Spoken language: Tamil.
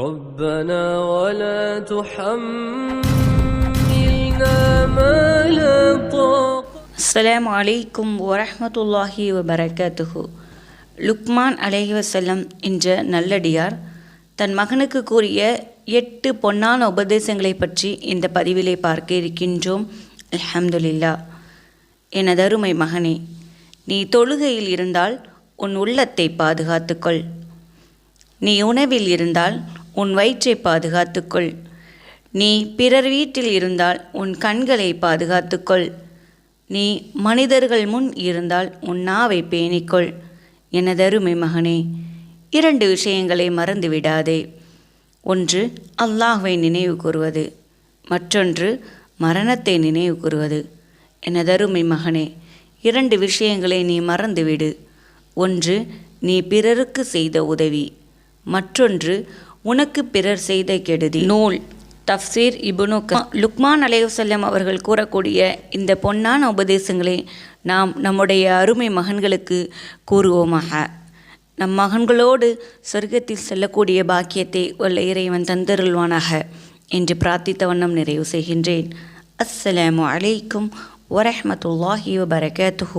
ربنا ولا تحملنا ما لا طاقة அஸ்ஸலாமு அலைக்கும் வரஹ்மத்துல்லாஹி வபரகாத்துஹு லுக்மான் அலைஹி வஸல்லம் என்ற நல்லடியார் தன் மகனுக்கு கூறிய எட்டு பொன்னான உபதேசங்களை பற்றி இந்த பதிவிலே பார்க்க இருக்கின்றோம் அல்ஹம்துலில்லா எனதருமை மகனே நீ தொழுகையில் இருந்தால் உன் உள்ளத்தை பாதுகாத்துக்கொள் நீ உணவில் இருந்தால் உன் வயிற்றை பாதுகாத்துக்கொள். நீ பிறர் வீட்டில் இருந்தால் உன் கண்களை பாதுகாத்துக்கொள். நீ மனிதர்கள் முன் இருந்தால் உன் நாவை பேணிக்கொள். எனதருமை மகனே இரண்டு விஷயங்களை மறந்து விடாதே ஒன்று அல்லாஹ்வை நினைவு கூறுவது. மற்றொன்று மரணத்தை நினைவு கூறுவது. எனதருமை மகனே இரண்டு விஷயங்களை நீ மறந்துவிடு. ஒன்று நீ பிறருக்கு செய்த உதவி. மற்றொன்று உனக்கு பிறர் செய்த கெடுதி. நூல். தஃப்சீர் இபுனு லுக்மான் அலையுசல்லம் அவர்கள் கூறக்கூடிய இந்த பொன்னான உபதேசங்களை நாம் நம்முடைய அருமை மகன்களுக்கு கூறுவோமாக. நம் மகன்களோடு சொர்க்கத்தில் செல்லக்கூடிய பாக்கியத்தை உள்ள இறைவன் தந்தருள்வானாக என்று பிரார்த்தித்த வண்ணம் நிறைவு செய்கின்றேன். அஸ்ஸலாமு அலைக்கும் வரஹமத்துல்லாஹி வபரகாத்துஹு.